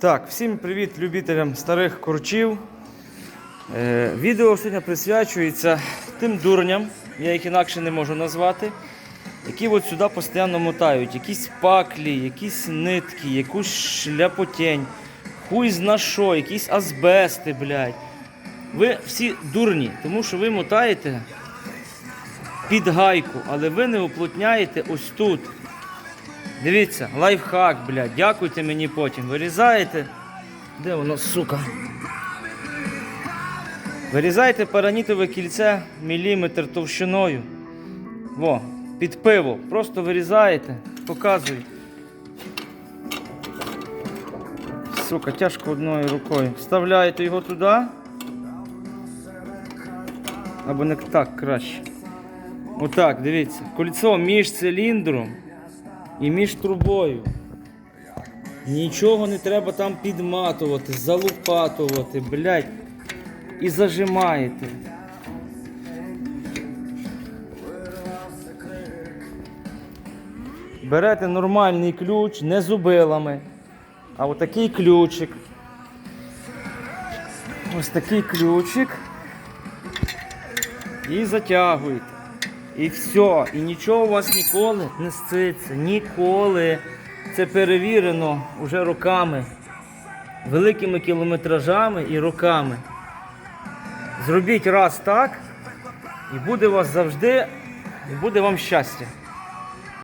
Так, всім привіт любителям старих корчів. Е, відео сьогодні присвячується тим дурням, я їх інакше не можу назвати, які от сюди постійно мотають. Якісь паклі, якісь нитки, якусь шляпотень, хуй зна що, якісь азбести, блядь. Ви всі дурні, тому що ви мотаєте під гайку, але ви не уплотняєте ось тут. Дивіться, лайфхак, блядь, дякуйте мені потім. Вирізаєте. Де воно, сука? Вирізаєте паранітове кільце міліметр товщиною. Во, під пиво. Просто вирізаєте, показую. Сука, тяжко одною рукою. Вставляєте його туди. Або не так краще. Отак, дивіться. Кольцо між циліндром і між трубою. Нічого не треба там підматувати, залупатувати, блядь. І зажимаєте. Берете нормальний ключ, не зубилами, а отакий ключик. Ось такий ключик. І затягуєте. І все. І нічого у вас ніколи не сциться. Ніколи. Це перевірено вже роками. Великими кілометражами і роками. Зробіть раз так, і буде у вас завжди, і буде вам щастя.